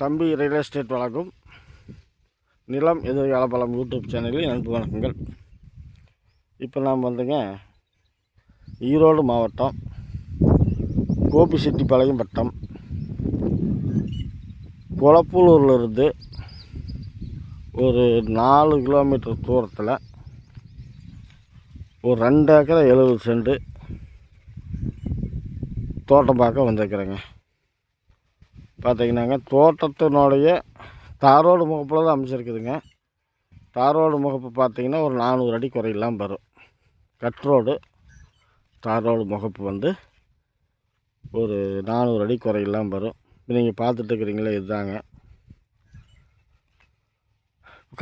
தம்பி real estate வழங்கும். நிலம் எதிர்கால பலம் யூடியூப் சேனலில் நண்பு வணக்கங்கள் இப்போ நாம் வந்துங்க ஈரோடு மாவட்டம் கோபிச்செட்டிப்பாளையம் வட்டம். கொளப்பூலூர்லேருந்து ஒரு நாலு கிலோமீட்டர் தூரத்தில் ஒரு ரெண்டு ஏக்கரை எழுபது சென்ட் தோட்டம் பார்க்க வந்திருக்கிறேங்க. பார்த்திங்கன்னாங்க தோட்டத்தினுடைய தாரோடு முகப்பில் தான் அமைச்சிருக்குதுங்க தாரோடு முகப்பு பார்த்தீங்கன்னா ஒரு நானூறு அடி குறையெல்லாம் வரும். கட் ரோடு தாரோடு முகப்பு வந்து ஒரு நானூறு அடி குறையெல்லாம் வரும். இப்போ நீங்கள் பார்த்துட்டு இருக்கிறீங்களே இதுதாங்க.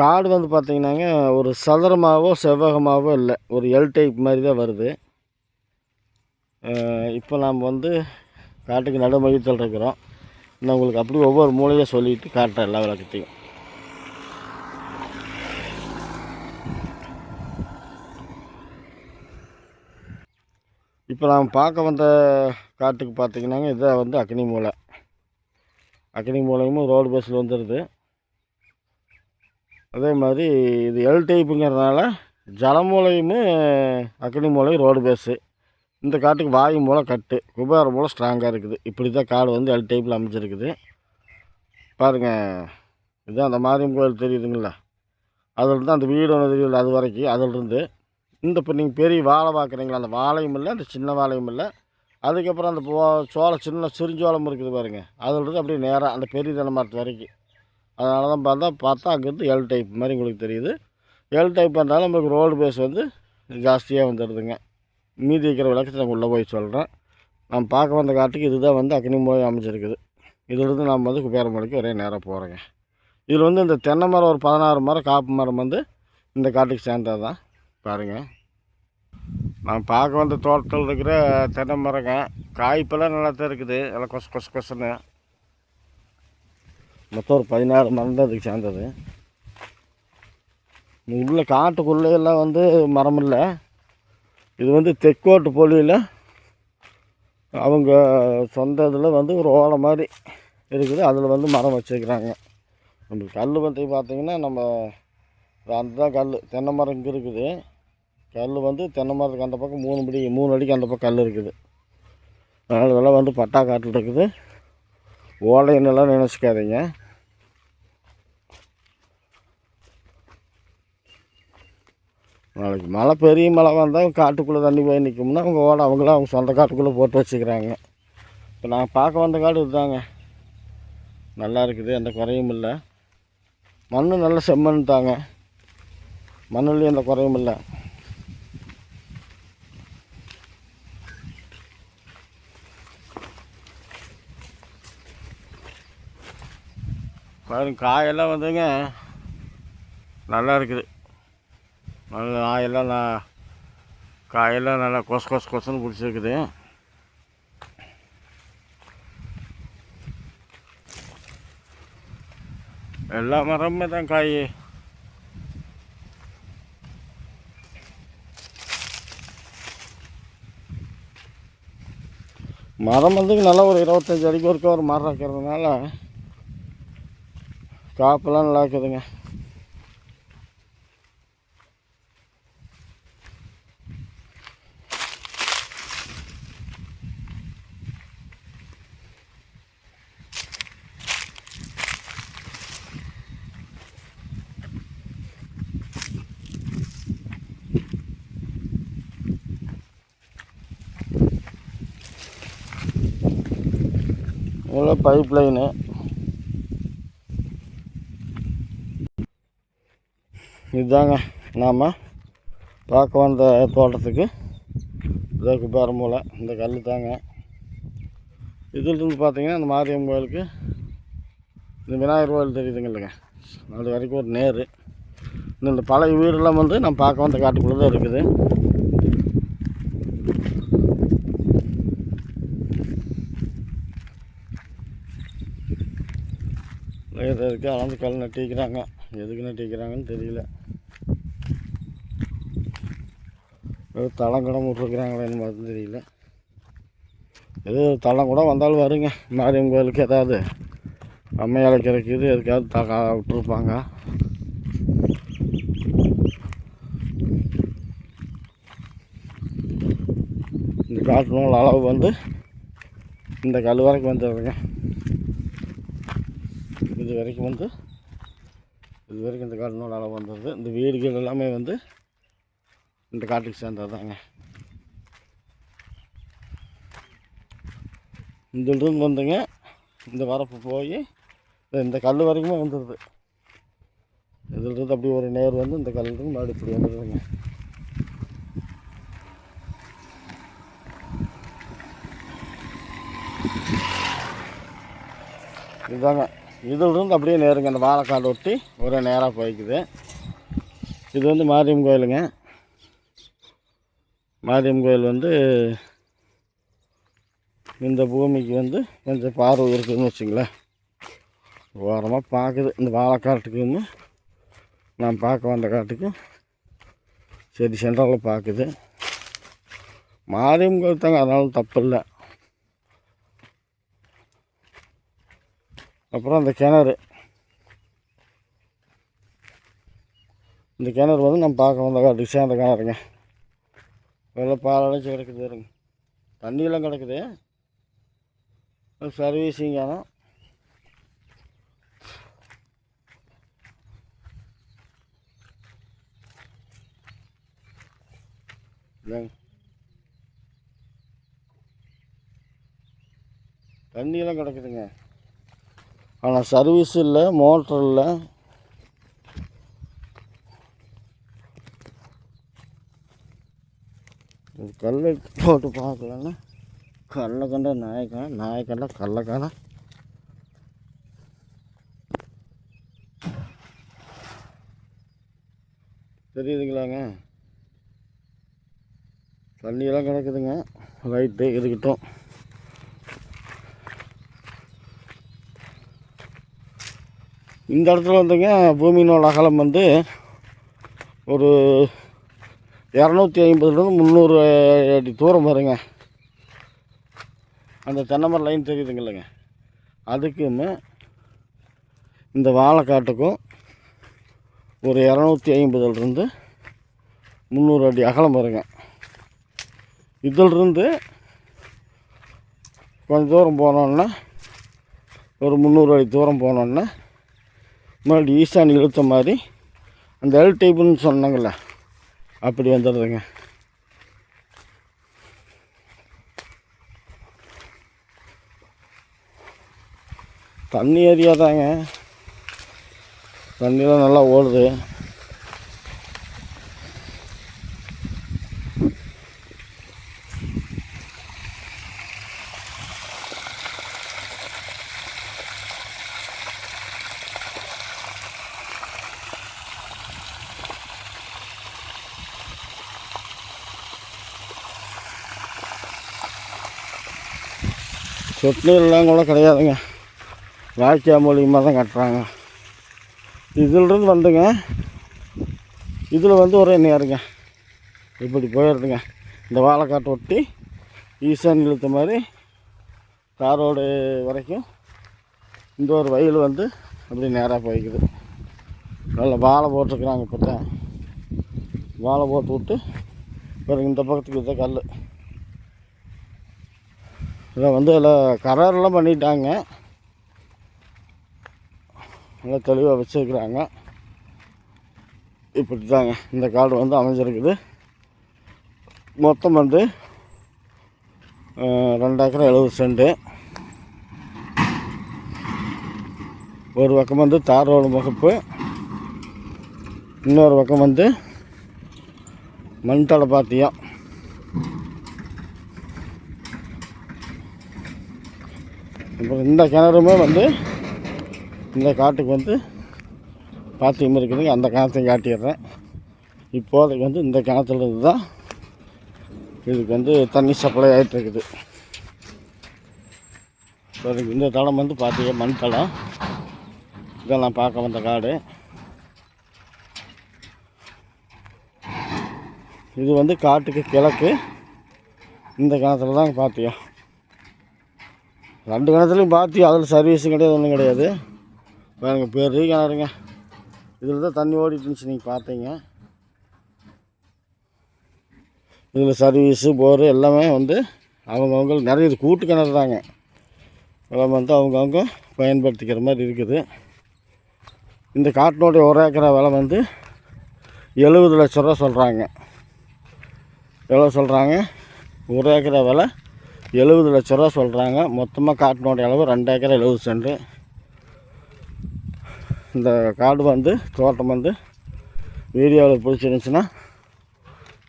காடு வந்து பார்த்திங்கன்னாங்க ஒரு சதுரமாகவோ செவ்வகமாகவோ இல்லை. ஒரு எல் டைப் மாதிரி தான் வருது. இப்போ நாம் வந்து காட்டுக்கு நடுமையத்தில் இருக்கிறோம். நான் உங்களுக்கு அப்படி ஒவ்வொரு மூலையாக சொல்லிட்டு காட்டுறேன் எல்லா விளக்கத்தையும். இப்போ நாம் பார்க்க வந்த காட்டுக்கு பார்த்தீங்கன்னாங்க இதான் வந்து அக்னி மூலை. அக்னி மூலையும் ரோடு பஸ்ஸில் வந்துடுது. அதே மாதிரி இது எல் டைப்புங்கிறதுனால ஜலமூலையும் அக்னி மூலையும் ரோடு பஸ்ஸு. இந்த காட்டுக்கு வாயு மூலம் கட்டு. குபேர மூலம் ஸ்ட்ராங்காக இருக்குது. இப்படி தான் காடு வந்து எல் டைப்பில் அமைஞ்சிருக்குது. பாருங்கள் இதுதான் அந்த மாரியம் கோயில் தெரியுதுங்களா? அதிலிருந்து அந்த வீடு ஒன்று தெரியுது அது வரைக்கும் அதிலிருந்து. இந்த இப்போ நீங்கள் பெரிய வாழை பார்க்குறீங்களா அந்த வாழையும் இல்லை அந்த சின்ன வாழையும் இல்லை. அதுக்கப்புறம் அந்த போ- சோளம் சின்ன சிறிஞ்சோளம் இருக்குது பாருங்கள் அதிலிருந்து அப்படியே நேராக அந்த பெரிய தென்னை மரத்து வரைக்கும். அதனால தான் பார்த்தா பார்த்தா அங்கேருந்து எல் டைப் மாதிரி உங்களுக்கு தெரியுது. எல் டைப் பண்ணுறாலும் நம்மளுக்கு ரோடு பேஸ் வந்து ஜாஸ்தியாக வந்துடுதுங்க. மீதி இருக்கிற விளக்கத்தை நான் உள்ளே போய் சொல்கிறேன். நான் பார்க்க வந்த காட்டுக்கு இதுதான் வந்து அக்னி அமைச்சிருக்குது. இதிலிருந்து நம்ம வந்து குபேரமலைக்கு ஒரே நேரம் போகிறோங்க. இதில் வந்து இந்த தென்னை மரம் ஒரு பதினாறு மரம் காப்பு மரம் வந்து இந்த காட்டுக்கு சேர்ந்தது தான் பாருங்கள் நான் பார்க்க வந்த தோட்டத்தில் இருக்கிற தென்னை மரங்க காய்ப்பெல்லாம் நல்லா தான் இருக்குது. எல்லாம் கொசு கொசு கொசுன்னு. மொத்தம் ஒரு பதினாறு மரம் தான் இதுக்கு சேர்ந்தது. உள்ள காட்டுக்குள்ளே எல்லாம் வந்து மரம் இல்லை. இது வந்து தெற்கோட்டு பொலியில் அவங்க சொந்த இதில் வந்து ஒரு ஓலை மாதிரி இருக்குது. அதில் வந்து மரம் வச்சுருக்குறாங்க. நம்ம கல் வந்து பார்த்திங்கன்னா நம்ம அந்த கல் தென்னை மரம் இங்கே இருக்குது. கல் வந்து தென்னை மரத்துக்கு அந்த பக்கம் மூணு படி மூணு அடிக்கு அந்த பக்கம் கல் இருக்குது. அதனால் இதெல்லாம் வந்து பட்டா காட்டில் இருக்குது. ஓலைன்னெல்லாம் நினச்சிக்காதீங்க. நாளைக்கு மழை பெரிய மழை வந்தால் காட்டுக்குள்ளே தண்ணி போய் நிற்கும்னா அவங்க ஓட அவங்களாம் அவங்க சொந்த காட்டுக்குள்ளே போட்டு வச்சுக்கிறாங்க. இப்போ நான் பார்க்க வந்த காடு இதுதாங்க. நல்லா இருக்குது எந்த குறையும் இல்லை. மண் நல்ல செம்மண் தாங்க மண்ணுலேயும் எந்த குறையும் இல்லை. பாருங்க காயெல்லாம் வந்துங்க நல்லா இருக்குது. நல்ல காயெல்லாம் நான் காயெல்லாம் நல்லா கொசு கொசு கொசுன்னு பிடிச்சிருக்குது. எல்லா மரமுமே தான் காய். மரம் வந்து நல்லா ஒரு இருபத்தஞ்சி அடிக்கு வரைக்கும் ஒரு மரம் இருக்கிறதுனால காப்பெல்லாம் நல்லா இருக்குதுங்க. இதெல்லாம் பைப் லைனு இதுதாங்க நாம் பார்க்க வந்த தோட்டத்துக்கு. இதாக குபார மூலை இந்த கல் தாங்க. இதிலிருந்து பார்த்தீங்கன்னா இந்த மாரியம் கோயிலுக்கு இந்த விநாயகர் கோயில் தெரியுதுங்க இல்லைங்க. அது வரைக்கும் ஒரு நேரு. இந்த பழைய வீடெல்லாம் வந்து நம்ம பார்க்க வந்த காட்டுக்குள்ளே தான் இருக்குது. எது இருக்கு அளந்து கல் நட்டிக்கிறாங்க? எதுக்கு நட்டிக்கிறாங்கன்னு தெரியல. ஏதோ தளம் கூட விட்ருக்குறாங்களா என்ன மாதிரி தெரியல. ஏதோ தளம் கூட வந்தாலும் வருங்க. மாரியம்மன் கோயிலுக்கு ஏதாவது அம்மையால் கிடைக்குது எதுக்காவது தகா விட்டுருப்பாங்க. இந்த காட்டு நூல் அளவு வந்து இந்த கல் வரைக்கும் வந்துடுதுங்க. இது வரைக்கும் வந்து இது வரைக்கும் இந்த காட்டு அளவு வந்துடுது இந்த வீடுகள் எல்லாமே வந்து இந்த காட்டுக்கு சேர்ந்தது தாங்க இதிலிருந்து வந்துங்க இந்த வரப்பு போய் இந்த கல் வரைக்குமே வந்துடுது இதிலிருந்து அப்படி ஒரு நேர் வந்து இந்த கல்லிருந்து மறுபடியும் இப்படி வந்துடுதுங்க இதுதாங்க. இதிலிருந்து அப்படியே நேருங்க அந்த வாழைக்காடு ஒட்டி ஒரே நேராக போய்க்குது. இது வந்து மாரியம்மன் கோயிலுங்க. மாரியம்மன் கோயில் வந்து இந்த பூமிக்கு வந்து கொஞ்சம் பார்வை இருக்குதுன்னு வச்சுங்களேன். ஓரமாக பார்க்குது இந்த வாழைக்காட்டுக்குன்னு நான் பார்க்க வந்த காட்டுக்கும் சரி சென்ட்ரலில் பார்க்குது மாரியம்மன் கோயில் தாங்க அதனால தப்பு இல்லை. அப்புறம் அந்த கிணறு. இந்த கிணறு வந்து நம்ம பார்க்க வந்த காட்டுக்கு சேர்ந்த கிணறுங்க. வெள்ளை பால் அடைச்சி கிடக்குது இருங்க தண்ணியெல்லாம் கிடக்குது. சர்வீஸிங் ஆனால் இல்லைங்க தண்ணியெல்லாம் கிடக்குதுங்க. ஆனால் சர்வீஸ் இல்லை மோட்டர் இல்லை. கல் போட்டு பார்க்கலன்னா கல்லை கண்ட நாயக்கான நாயக்கண்ட கல்லக்கான தெரியுதுங்களாங்க? தண்ணியெல்லாம் கிடக்குதுங்க. ரைட்டு இருக்கட்டும். இந்த இடத்துல வந்துங்க பூமியினோட அகலம் வந்து ஒரு இரநூத்தி ஐம்பதுலேருந்து முந்நூறு அடி தூரம் வருங்க. அந்த தென்னமரம் லைன் தெரியுதுங்களேங்க அதுக்குமே இந்த வாழைக்காட்டுக்கும் ஒரு இரநூத்தி ஐம்பதுலேருந்து முந்நூறு அடி அகலம் வருங்க. இதிலிருந்து கொஞ்சம் தூரம் போனோன்னா ஒரு முந்நூறு அடி தூரம் போனோன்னா முன்னாடி ஈசான் இழுத்த மாதிரி அந்த எல் டைப்புன்னு சொன்னாங்கல்ல அப்படி வந்துடுதுங்க. தண்ணி ஏரியா தாங்க. தண்ணியெலாம் நல்லா ஓடுது. சொட்டு நீர்லாம் கூட கிடையாதுங்க. வாய்க்கால் மூலியமாக தான் கட்டுறாங்க. இதிலிருந்து வந்துங்க இதில் வந்து ஒரே நேருங்க. இப்படி போயிடுதுங்க. இந்த வாழைக்காட்டை ஒட்டி ஈசான் இழுத்த மாதிரி காரோடு வரைக்கும் இந்த ஒரு வயல் வந்து அப்படி நேராக போய்க்குது. நல்ல வாழை போட்டிருக்குறாங்க இப்போ தான் வாழை போட்டு விட்டு பிறகு இந்த பக்கத்துக்கு இதான் கல் இதை வந்து அதில் கராரெல்லாம் பண்ணிட்டாங்க. நல்லா தெளிவாக வச்சுருக்குறாங்க. இப்படி தாங்க இந்த காடு வந்து அமைஞ்சிருக்குது. மொத்தம் வந்து ரெண்டு ஏக்கர் எழுபது சென்ட்டு. ஒரு பக்கம் வந்து தார் ரோடு முகப்பு. இன்னொரு பக்கம் வந்து மண்தலை பாத்தியம் இந்த கிணறுமே வந்து இந்த காட்டுக்கு வந்து பாத்தியம் இருக்குதுங்க. அந்த கிணத்தையும் காட்டிடுறேன். இப்போதைக்கு வந்து இந்த கிணத்துலேருந்து தான் இதுக்கு வந்து தண்ணி சப்ளை ஆகிட்டுருக்குது இப்போதைக்கு இந்த தளம் வந்து பார்த்தீங்க மண் தளம். இதெல்லாம் பார்க்க வந்த காடு. இது வந்து காட்டுக்கு கிழக்கு. இந்த கிணத்துல தான் பார்த்தியா ரெண்டு கிணத்துலையும் பார்த்து அதில் சர்வீஸும் கிடையாது ஒன்றும் கிடையாது. பாருங்க பெரிய கிணறுங்க இதில் தான் தண்ணி ஓடிட்டு இருந்துச்சு நீங்கள் பார்த்தீங்க. இதில் சர்வீஸு போரு எல்லாமே வந்து அவங்கவுங்க நிறைய இது கூட்டு கிணறு தாங்க. எல்லாம் வந்து அவங்கவுங்க பயன்படுத்திக்கிற மாதிரி இருக்குது. இந்த காட்டினுடைய ஒரு ஏக்கரா விலை வந்து எழுபது லட்ச ரூபா சொல்கிறாங்க எவ்வளோ சொல்கிறாங்க ஒரு ஏக்கரா விலை எழுபது லட்ச ரூபா சொல்கிறாங்க மொத்தமாக காட்டினோட அளவு ரெண்டு ஏக்கர் எழுபது சென்ட்டு இந்த காடு வந்து தோட்டம் வந்து வீடியோவில் பிடிச்சிருந்துச்சுன்னா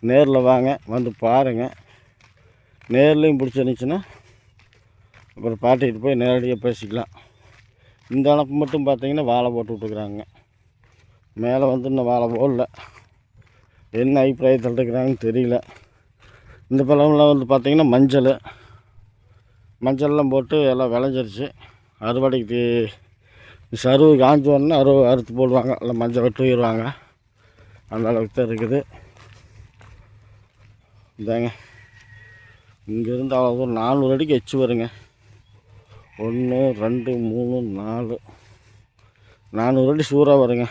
நேரில் வாங்க வந்து பாருங்கள் நேர்லேயும் பிடிச்சிருந்துச்சுன்னா அப்புறம் பாட்டிகிட்டு போய் நேரடியாக பேசிக்கலாம். இந்த அளவுக்கு மட்டும் பார்த்தீங்கன்னா வாழை போட்டு விட்டுருக்குறாங்க. மேலே வந்து இன்னும் வாழை போடல. என்ன அபிப்பிராயத்தில் இருக்கிறாங்கன்னு தெரியல. இந்த பழம்லாம் வந்து பார்த்திங்கன்னா மஞ்சள் மஞ்சள்லாம் போட்டு எல்லாம் விளைஞ்சிருச்சு. அறுவடைக்கு சருவு காஞ்சி வரணும் அறுவை அறுத்து போடுவாங்க. இல்லை மஞ்சள் தூயிடுவாங்க அந்த அளவுக்கு தான் இருக்குது. இதாங்க இங்கேருந்து அவ்வளோ தூரம் நானூறு அடிக்கு எச்சு வருங்க. ஒன்று ரெண்டு மூணு நாலு. நானூறு அடி சூறாக வருங்க.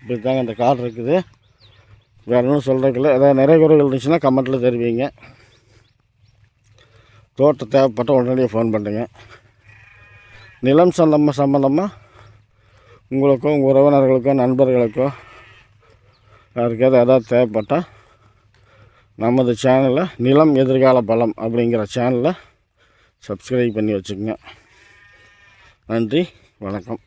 இப்படி தாங்க இந்த காடு இருக்குது. வேறு ஒன்றும் சொல்கிறதுக்கில்ல ஏதாவது நிறைய குறைகள் இருந்துச்சுன்னா கமெண்ட்டில் தெரிவிங்க. தோட்டம் தேவைப்பட்ட உடனடியாக ஃபோன் பண்ணுங்க. நிலம் சம்பந்தமாக சம்மந்தமாக உங்களுக்கோ உங்கள் உறவினர்களுக்கோ நண்பர்களுக்கோ யாருக்காவது ஏதாவது தேவைப்பட்டால் நமது சேனலில் நிலம் எதிர்கால பலம் அப்படிங்கிற சேனலை சப்ஸ்கிரைப் பண்ணி வச்சுக்கோங்க. நன்றி வணக்கம்.